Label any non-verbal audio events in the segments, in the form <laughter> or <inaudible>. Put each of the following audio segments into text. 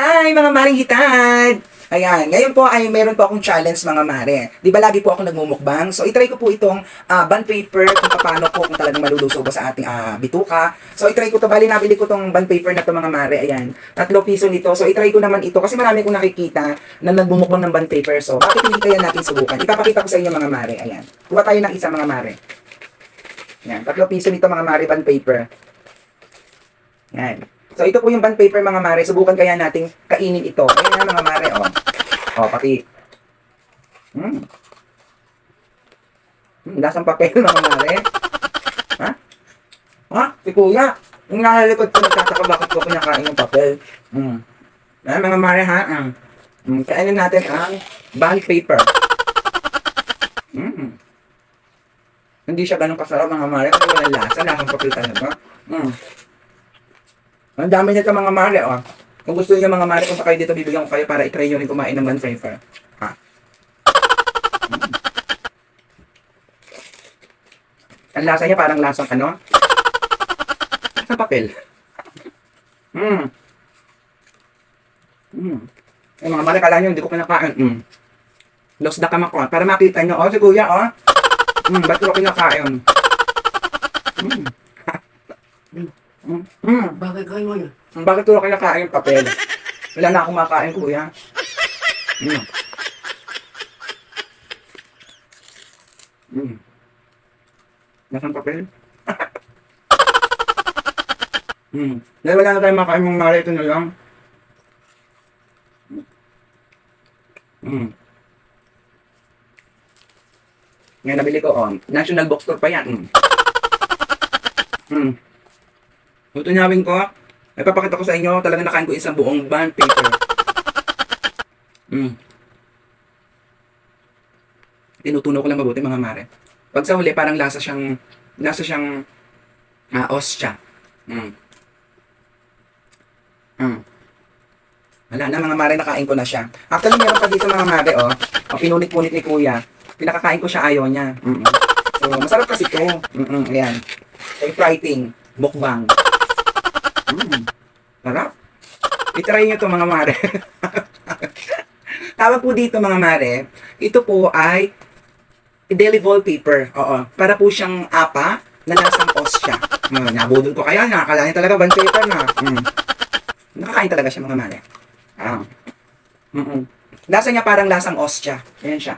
Hi mga maring hitad! Ayan, ngayon po ay meron po akong challenge mga mare. Di ba lagi po ako nagmumukbang? So itry ko po itong ah, bond paper kung paano po kung talagang maluluso ba sa ating ah, bituka. So itry ko to, bali nabili ko tong bond paper na to mga mare. Ayan, tatlo piso nito. So itry ko naman ito kasi marami kong nakikita na nagmumukbang ng bond paper. So bakit hindi kaya natin subukan? Ipapakita ko sa inyo mga mare. Ayan, kuha tayo ng isa mga mare. Ayan, tatlo piso nito mga mare bond paper. Yan. So, ito po yung bond paper mga mare. Subukan kaya nating kainin ito. Ayan na mga mare, oh. Oh, pati. Hmm. Hmm, lasang papel mga mare. Ha? Ha? Si kuya. Yung nakalikod ko, nagtataka bakit ko kinakain yung papel. Hmm. Ayan mga mare ha. Hmm. Hmm, kainin natin ang bond paper. Hmm. Hindi siya ganun kasarap mga mare. Kasi walang lasa. Lasang papel talaga. Hmm. Ang dami nito mga mare, oh. Kung gusto niyo mga mare, kung sa kayo dito, bibigyan ko kayo para i-try nyo rin kumain ng flavor. Ha? Mm. Ang lasa niya parang lasang ano? Sa papel. Mm. Mm. Eh, mga mare, kala nyo, hindi ko kinakain. Mm. Lost the kamak ko. Para makita nyo, oh, si kuya, oh. Mm, ba't ko kinakain? Mm. Mm. Mm. Bakit kayo mo yun? Bakit ko kinakain yung papel? Wala na akong makain, kuya. Mm. Mm. Nasaan papel? <laughs> mm. Dahil wala na tayong makain mong mara, ito na lang. Mm. Ngayon nabili ko, oh. National Bookstore pa yan. Mm. Mm. Tutunyawin ko, ay papakita ko sa inyo, talagang nakain ko isang buong bond paper. Mm. Tinutunaw ko lang mabuti mga mare. Pag sa huli, parang lasa siyang, lasa siyang, ah, ostya. Mm. Mm. Wala na mga mare, nakain ko na siya. Actually, meron pa dito mga mare, oh. O, pinunit-punit ni kuya. Pinakakain ko siya, ayaw niya. Mm So, masarap kasi ito. Mm-mm, ayan. So, fighting. Mukbang. Mm. Sarap. I-try nyo to mga mare. <laughs> Tawag po dito mga mare, ito po ay deli wallpaper. Oo. Para po siyang apa na lasang ostya. Mm, nabudol ko kaya, nakakalain talaga band paper na. Mm. Nakakain talaga siya mga mare. Ah. Mm-mm. Lasa niya parang lasang ostya. Ayan siya.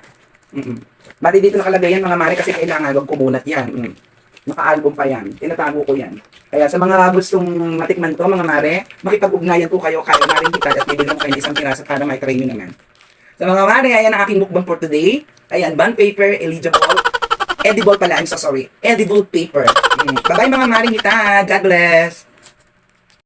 Mm-mm. Bali dito nakalagay yan mga mare kasi kailangan wag kumulat yan. Mm. Naka-album pa yan. Tinatago ko yan. Kaya sa mga gustong matikman to, mga mare, makipag-ugnayan po kayo kay Maring Kitad at bibigyan ko kayo ng isang piraso para may try naman. Sa mga mare, ayan ang aking mukbang for today. Ayan, bond paper, eligible, edible pala, I'm so sorry, edible paper. Mm. Bye-bye mga Maring Kitad. God bless!